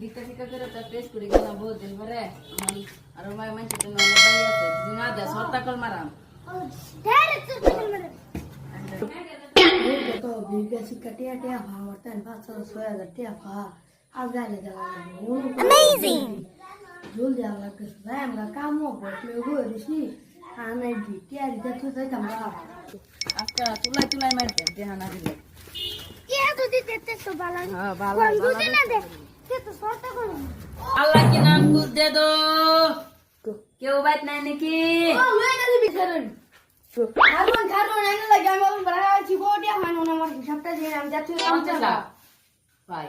ভিক্ষা ফিক্ষা করে তো টেস্ট করে গেলাম বহুত দিন পরে এখন আর মায়ের মানুষের জন্য অনেক বাড়ি আছে যদি না দেয় সরটা কল মারাম তো বিঘা শিক্ষা টিয়া টিয়া ভা আমার তেন পাঁচ ছয় হাজার টিয়া ভা আজ গালে যাওয়া Amazing! জল দেওয়া লাগতেছে ভাই আমরা কামও বসলে বই দিছি আমি টিয়া দিতে তুই যাইতাম বা আজকে তুলাই তুলাই মারতে দেহা না দিলে হ্যাঁ ভালো আল্লাহ কি নাম বুঝ দে দো? কেউ বাইত নাই নাকি? কারণ কারণ এনে লাগে আমি বড় আছি গোটিয়া হয় আমার হিসাবটা দিয়ে আমি যাচ্ছি ভাই।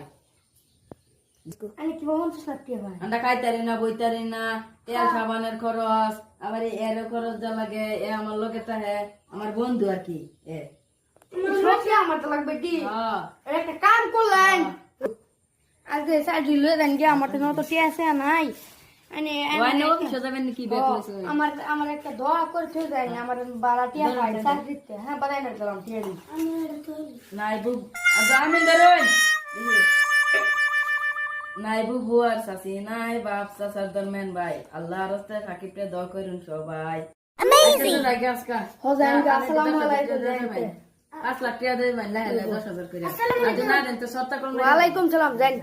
আমি কি পঞ্চাশ লাখ ভাই আমরা খাইতারি না বইতারি না। তেল সাবানের খরচ আবার এই এর খরচ যা লাগে এ আমার হে আমার বন্ধু আর কি এ। আমার তো লাগবে কি? হ্যাঁ। একটা আজকে সাজি লয়ে দেন কি আমার তো নত টিয়া আছে নাই মানে আমার আমার একটা দোয়া করে থই যায় আমার বারা টিয়া ভাই দিতে হ্যাঁ বাদাই না গেলাম টিয়া দি নাই বুক আমি ধরুন নাই বুক বুয়ার সাসি নাই বাপ সাসার দরমেন ভাই আল্লাহ রাস্তায় সাকিবকে দোয়া করুন সবাই হোজাইন গা আসসালামু আলাইকুম পাঁচ লাখ টাকা দেবেন না দশ হাজার করে আর না দেন তো সত্তা করুন ওয়ালাইকুম সালাম জান